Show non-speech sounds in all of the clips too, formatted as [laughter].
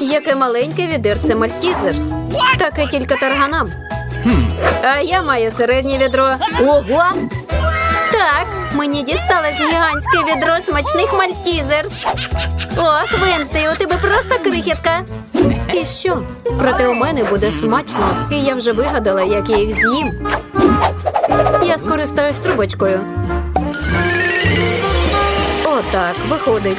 Яке маленьке відерце Мальтізерс. Таке тільки тарганам. А я маю середнє відро. Ого! Так, мені дісталось гігантське відро смачних Мальтізерс. Ох, Венстей, у тебе просто крихітка. І що? Проте у мене буде смачно, і я вже вигадала, як я їх з'їм. Я скористаюсь трубочкою. Отак, виходить.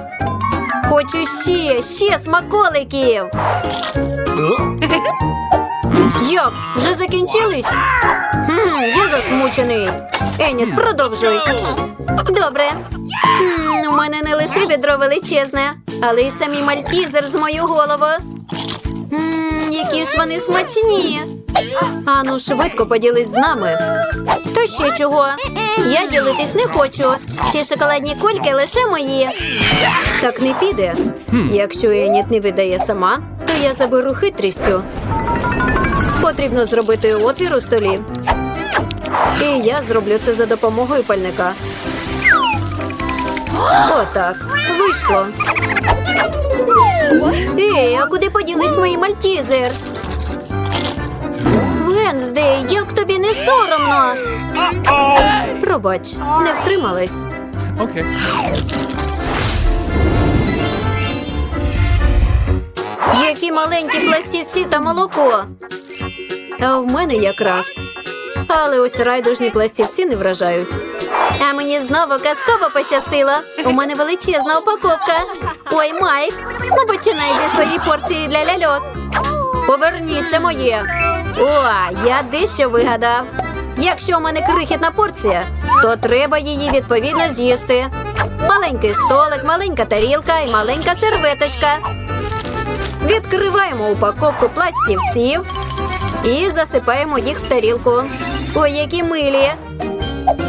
Хочу ще, ще смаколиків. [laughs] Як? Вже закінчились? Хм, я засмучений. Еніт, продовжуй. Добре. Хм, у мене не лише відро величезне, але й самі мальтізер з мою голову. Які ж вони смачні. Ану, швидко поділись з нами. То ще чого? Я ділитись не хочу. Ці шоколадні кульки лише мої. Так не піде. Якщо Еніт не видає сама, то я заберу хитрістю. Потрібно зробити отвір у столі. І я зроблю це за допомогою пальника. Отак. Вийшло. Ей, а куди поділись мої мальтізерс? Венздей, як тобі не соромно? Пробач, не втрималась. Okay. Які маленькі пластівці та молоко. А в мене якраз. Але ось райдужні пластівці не вражають. А мені знову казково пощастило. У мене величезна упаковка. Ой, Майк, ну починай зі своєї порції для ляльок. Поверніться моє. О, я дещо вигадав. Якщо у мене крихітна порція, то треба її відповідно з'їсти. Маленький столик, маленька тарілка і маленька серветочка. Відкриваємо упаковку пластівців і засипаємо їх в тарілку. Ой, які милі.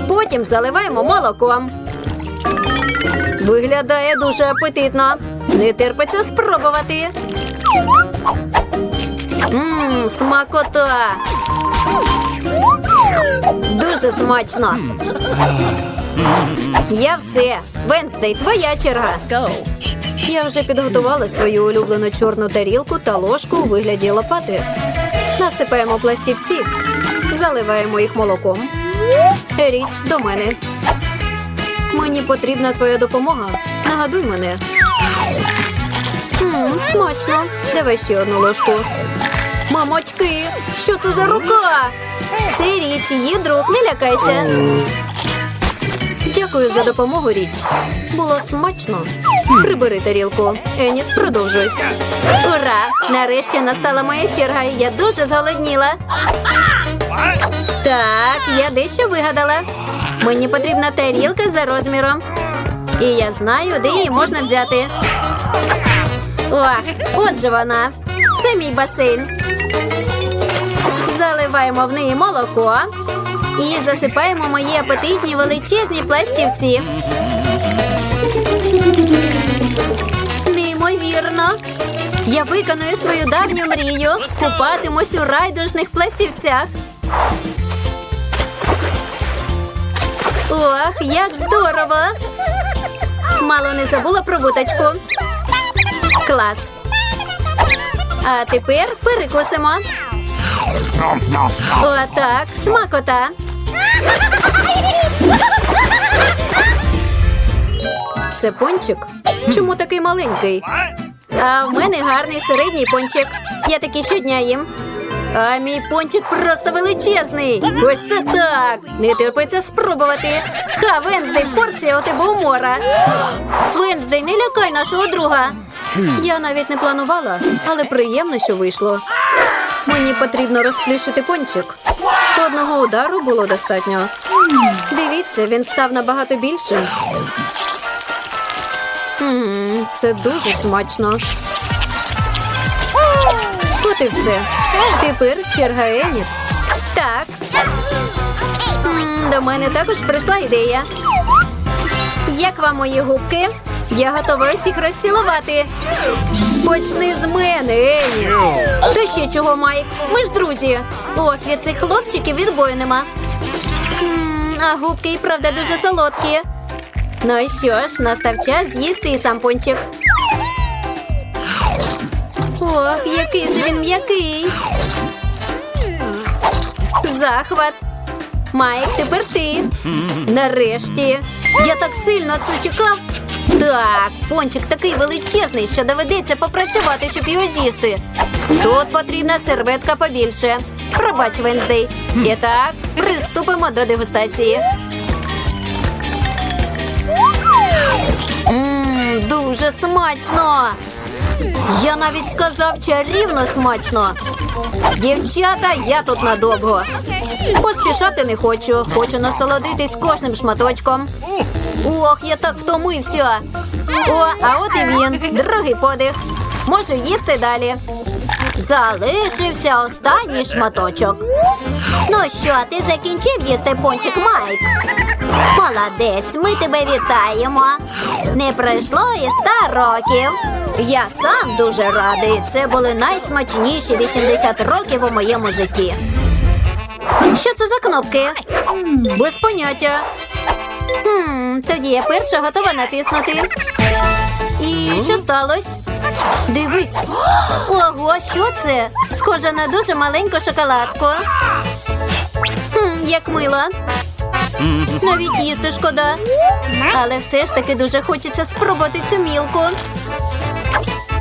Потім заливаємо молоком. Виглядає дуже апетитно. Не терпиться спробувати. Мм, смакота. Дуже смачно. Я все. Венстей, твоя черга. Я вже підготувала свою улюблену чорну тарілку та ложку у вигляді лопати. Насипаємо пластівці, заливаємо їх молоком. Річ до мене. Мені потрібна твоя допомога. Нагадуй мене. Мм, смачно. Давай ще одну ложку. Мамочки, що це за рука? Це річ, її друг, не лякайся. Дякую за допомогу, річ. Було смачно. Прибери тарілку. Еніт, продовжуй. Ура! Нарешті настала моя черга, я дуже зголодніла. Так, я дещо вигадала. Мені потрібна тарілка за розміром. І я знаю, де її можна взяти. Ох, от же вона. Це мій басейн. Заливаємо в неї молоко і засипаємо мої апетитні величезні пластівці. Неймовірно. Я виконую свою давню мрію. Купатимусь у райдужних пластівцях. Ох, як здорово! Мало не забула про буточку. Клас. А тепер перекусимо. Отак, смакота. Це пончик? Чому такий маленький? А в мене гарний середній пончик. Я такий щодня їм. А мій пончик просто величезний. Ось це так. Не терпиться спробувати. Ха, Венздей, порція у тебе умора. Венздей, не лякай нашого друга. Я навіть не планувала, але приємно, що вийшло. Мені потрібно розплющити пончик. Одного удару було достатньо. Дивіться, він став набагато більшим. Це дуже смачно. От і все. Тепер черга Еніт. Так. До мене також прийшла ідея. Як вам мої губки? Я готова усіх розцілувати. Почни з мене, Еніт. То ще чого, Майк? Ми ж друзі. Ох, від цих хлопчиків відбою нема. М, А губки і правда дуже солодкі. Ну і що ж, настав час з'їсти і сам пончик. Ох, який же він м'який. Захват. Майк, тепер ти. Нарешті. Я так сильно це чекав. Так, пончик такий величезний, що доведеться попрацювати, щоб його з'їсти. Тут потрібна серветка побільше. Пробач, Венздей. І так, приступимо до дегустації. Ммм, дуже смачно. Я навіть сказав чарівно смачно. Дівчата, я тут надовго. Поспішати не хочу. Хочу насолодитись кожним шматочком. Ох, я так втомився. О, а от і він. Другий подих. Можу їсти далі. Залишився останній шматочок. Ну що, ти закінчив їсти пончик Майк? Молодець, ми тебе вітаємо. Не пройшло і ста років. Я сам дуже радий. Це були найсмачніші 80 років у моєму житті. Що це за кнопки? Без поняття. Хм, тоді я перша готова натиснути. І що сталося? Дивись. Ого, що це? Схоже на дуже маленьку шоколадку. Хм, як мило. Навіть їсти шкода. Але все ж таки дуже хочеться спробувати цю мілку.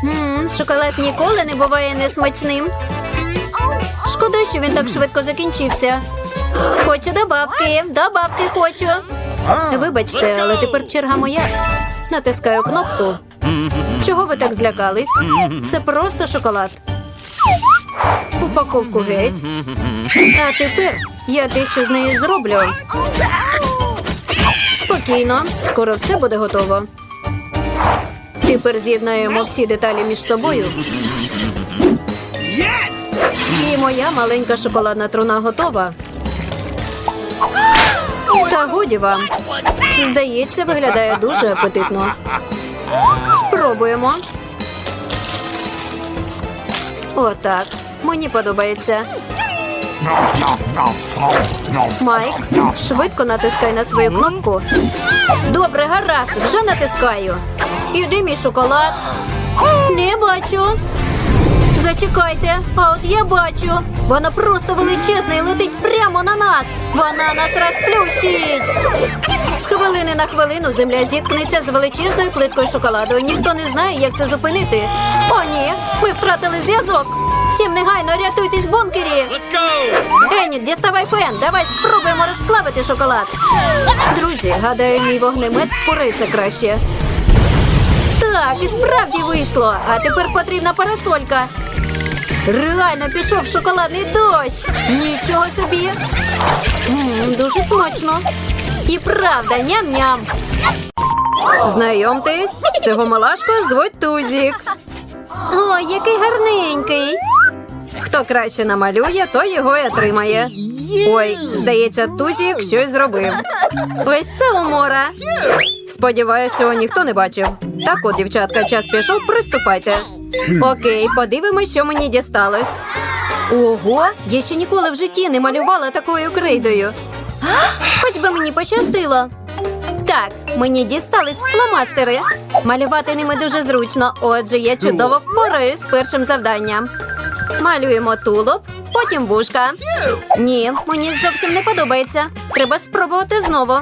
Мм, шоколад ніколи не буває несмачним. Шкода, що він так швидко закінчився. Хочу добавки, добавки хочу. Вибачте, але тепер черга моя. Натискаю кнопку. Чого ви так злякались? Це просто шоколад. Упаковку геть. А тепер я дещо з нею зроблю. Спокійно, скоро все буде готово. Тепер з'єднаємо всі деталі між собою. І моя маленька шоколадна труна готова. Та годі вам. Здається, виглядає дуже апетитно. Спробуємо. Отак. Мені подобається. Майк, швидко натискай на свою кнопку. Добре, гаразд, вже натискаю. Іди мій шоколад. Не бачу. Зачекайте, а от я бачу. Вона просто величезна і летить прямо на нас. Вона нас розплющить. З хвилини на хвилину земля зіткнеться з величезною плиткою шоколаду. Ніхто не знає, як це зупинити. О, ні, ми втратили зв'язок. Всім негайно рятуйтесь в бункері. Go! Діставай фен. Давай спробуємо розплавити шоколад. Друзі, гадаю, мій вогнемет впорається краще. Так, і справді вийшло. А тепер потрібна парасолька. Реально пішов шоколадний дощ. Нічого собі. М, дуже смачно. І правда, ням-ням. Знайомтесь, цього малашку звуть Тузік. Ой, який гарненький. Хто краще намалює, той його і отримає. Ой, здається, Тузік щось зробив. Ось це умора. Сподіваюсь, цього ніхто не бачив. Так от, дівчатка, час пішов, приступайте. Окей, подивимось, що мені дісталось. Ого, я ще ніколи в житті не малювала такою крейдою. Хоч би мені пощастило. Так, мені дістались фломастери. Малювати ними дуже зручно, отже, я чудово впораюсь з першим завданням. Малюємо тулуб, потім вушка. Ні, мені зовсім не подобається. Треба спробувати знову.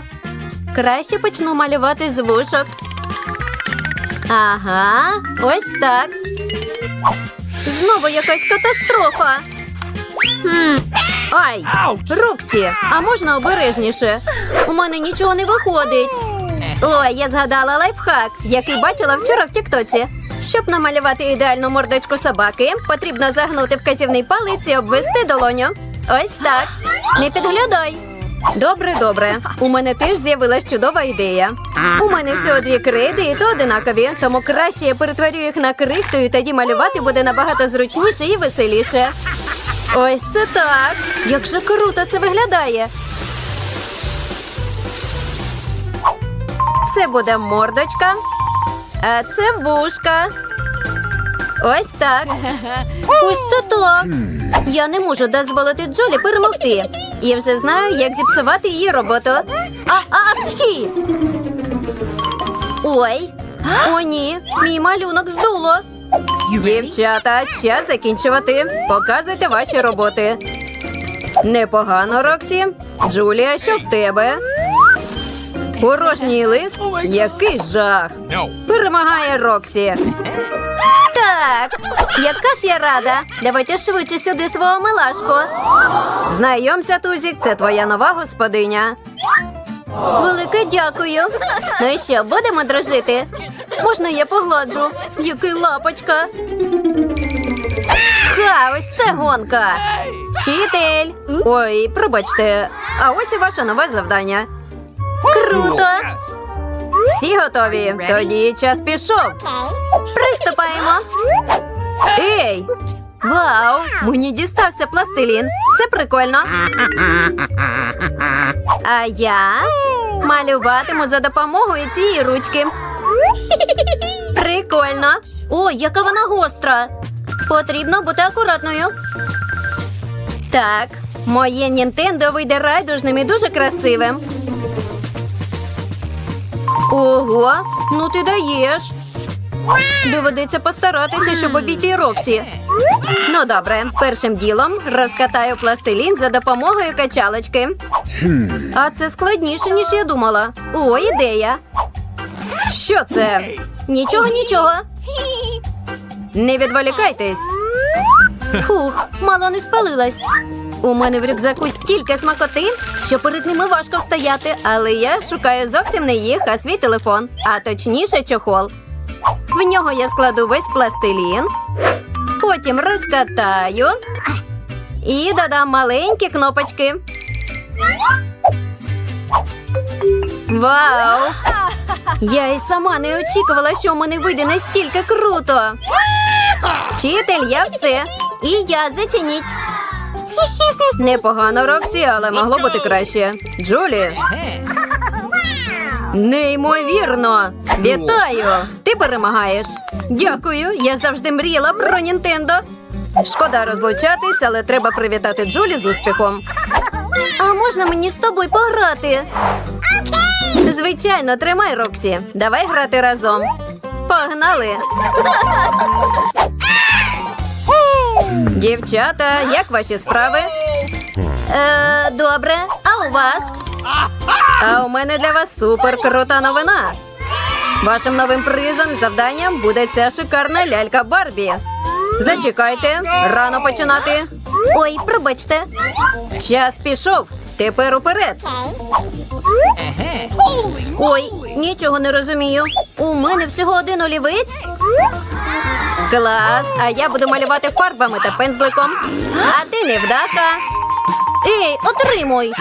Краще почну малювати з вушок. Ага, ось так. Знову якась катастрофа. Ай! Роксі, а можна обережніше? У мене нічого не виходить. Ой, я згадала лайфхак, який бачила вчора в Тіктоці. Щоб намалювати ідеальну мордочку собаки, потрібно загнути вказівний палець і обвести долоню. Ось так. Не підглядай. Добре, добре. У мене теж з'явилась чудова ідея. У мене всього дві крейди, і то одинакові, тому краще я перетворю їх на крихту, і тоді малювати буде набагато зручніше і веселіше. Ось це так. Як же круто це виглядає. Це буде мордочка, а це вушка. Ось так. Ось це так. Я не можу дозволити Джолі перемогти. Я вже знаю, як зіпсувати її роботу. А, а, апчхі! Ой. О, ні, мій малюнок здуло. Дівчата, час закінчувати. Показуйте ваші роботи. Непогано, Роксі. Джулія, що в тебе? Порожній лист? Який жах. Перемагає Роксі. Так, яка ж я рада. Давайте швидше сюди свого милашку. Знайомся, Тузік, це твоя нова господиня. Велике дякую. Ну і що, будемо дружити? Можна я погладжу? Який лапочка. Ха, ось це гонка. Вчитель. Ой, пробачте. А ось і ваше нове завдання. Круто. Всі готові? Тоді час пішов. Приступаємо. Ей! Вау! Мені дістався пластилін. Це прикольно. А я малюватиму за допомогою цієї ручки. Прикольно. Ой, яка вона гостра. Потрібно бути акуратною. Так, моє Нінтендо вийде райдужним і дуже красивим. Ого, ну ти даєш. Доведеться постаратися, щоб обійти Роксі. Ну добре, першим ділом розкатаю пластилін за допомогою качалочки. А це складніше, ніж я думала. О, ідея. Що це? Нічого, нічого. Не відволікайтесь. Фух, мало не спалилась. У мене в рюкзаку стільки смакоти, що перед ними важко встояти, але я шукаю зовсім не їх, а свій телефон, а точніше чохол. В нього я складу весь пластилін, потім розкатаю і додам маленькі кнопочки. Вау! Я і сама не очікувала, що у мене вийде настільки круто. Вчитель, я все. І я зацініть. Непогано, Роксі, але могло бути краще. Джулі. Неймовірно! Вітаю! Ти перемагаєш. Дякую, я завжди мріяла про Нінтендо. Шкода розлучатись, але треба привітати Джулі з успіхом. А можна мені з тобою пограти? Звичайно, тримай, Роксі. Давай грати разом. Погнали! Дівчата, як ваші справи? Е, добре, а у вас? А у мене для вас супер крута новина. Вашим новим призом завданням буде ця шикарна лялька Барбі. Зачекайте, рано починати. Ой, пробачте. Час пішов. Тепер уперед. Ой, нічого не розумію. У мене всього один олівець. Клас, а я буду малювати фарбами та пензликом. А ти невдаха. Ей, отримуй.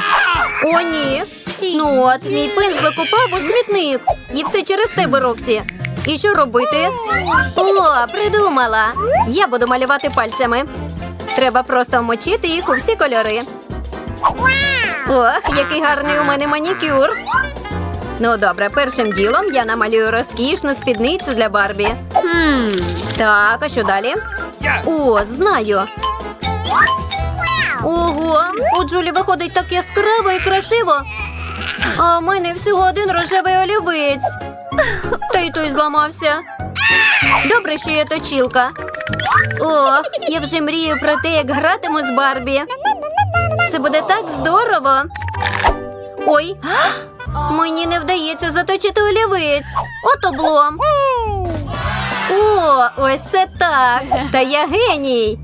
О, ні. Ну от, мій пензлик упав у смітник. І все через тебе, Роксі. І що робити? О, придумала. Я буду малювати пальцями. Треба просто вмочити їх у всі кольори. Ох, який гарний у мене манікюр. Ну добре, першим ділом я намалюю розкішну спідницю для Барбі. Так, а що далі? О, знаю. Ого, у Джулі виходить так яскраво і красиво. А в мене всього один рожевий олівець. Та й той зламався. Добре, що є точілка. О, я вже мрію про те, як гратиму з Барбі. Це буде так здорово. Ой, мені не вдається заточити олівець. От облом. О, ось це так. Та я геній.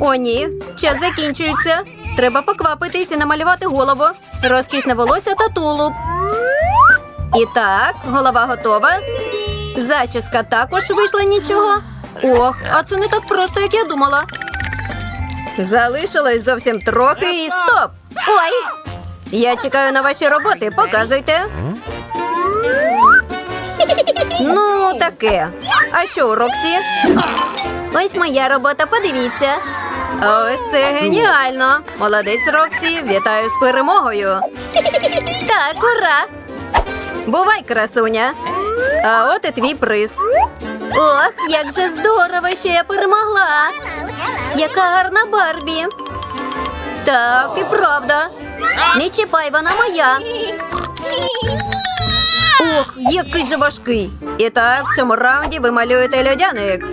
О, ні, час закінчується. Треба поквапитись і намалювати голову. Розкішне волосся та тулуб. І так, голова готова. Зачіска також вийшла нічого. Ох, а це не так просто, як я думала. Залишилось зовсім трохи і стоп! Ой! Я чекаю на ваші роботи, показуйте. Ну, таке. А що Роксі? Ось моя робота, подивіться. Ось це геніально. Молодець, Роксі. Вітаю з перемогою. Так, ура! Бувай, красуня. А от і твій приз. Ох, як же здорово, що я перемогла. Яка гарна Барбі. Так, і правда. Не чіпай, вона моя. Ох, який же важкий. І так, в цьому раунді ви малюєте льодяник.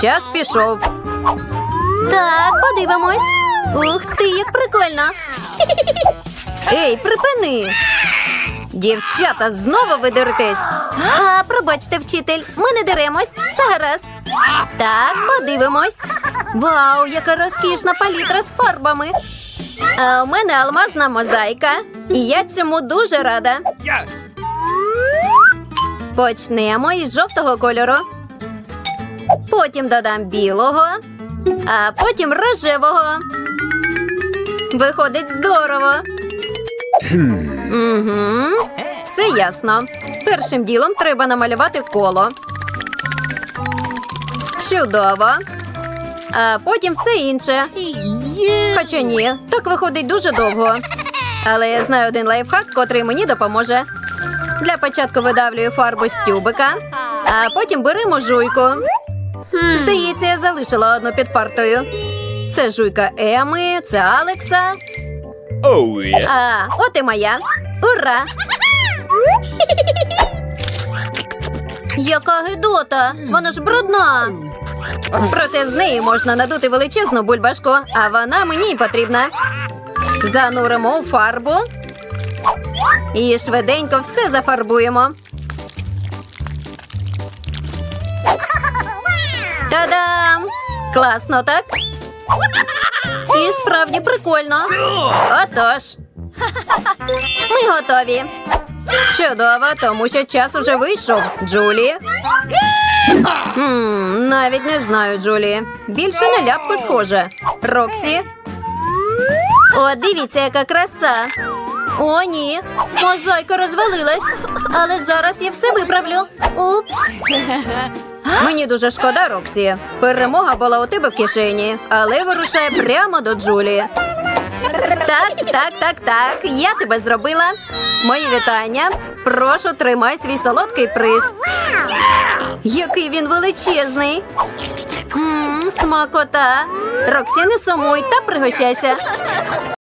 Час пішов. Так, подивимось. Ух ти, як прикольно. [laughs] Ей, припини. Дівчата, знову ви деретесь. А, пробачте, вчитель, ми не деремось. Все гаразд. Так, подивимось. Вау, яка розкішна палітра з фарбами. А у мене алмазна мозаїка. І я цьому дуже рада. Yes. Почнемо із жовтого кольору. Потім додам білого, а потім рожевого. Виходить здорово. Угу. Все ясно. Першим ділом треба намалювати коло. Чудово. А потім все інше. Хоча ні, так виходить дуже довго. Але я знаю один лайфхак, котрий мені допоможе. Для початку видавлюю фарбу з тюбика, а потім беремо жуйку. Здається, я залишила одну під партою. Це жуйка Еми, це Алекса. Oh yeah. А, от і моя. Ура! Яка гидота! Вона ж брудна. Проте з неї можна надути величезну бульбашку, а вона мені й потрібна. Зануримо у фарбу і швиденько все зафарбуємо. Та-дам! Класно, так? І справді прикольно. Отож. [laughs] Ми готові. Чудово, тому що час уже вийшов. Джулі. Хм, навіть не знаю, Джулі. Більше на ляпку схоже. Роксі. О, дивіться, яка краса. О, ні. Мозаїка розвалилась. Але зараз я все виправлю. Упс. Мені дуже шкода, Роксі. Перемога була у тебе в кишені, але вирушає прямо до Джулі. Так, так, так, так. Я тебе зробила. Мої вітання. Прошу, тримай свій солодкий приз. Який він величезний. Мм, смакота. Роксі, не сумуй та пригощайся.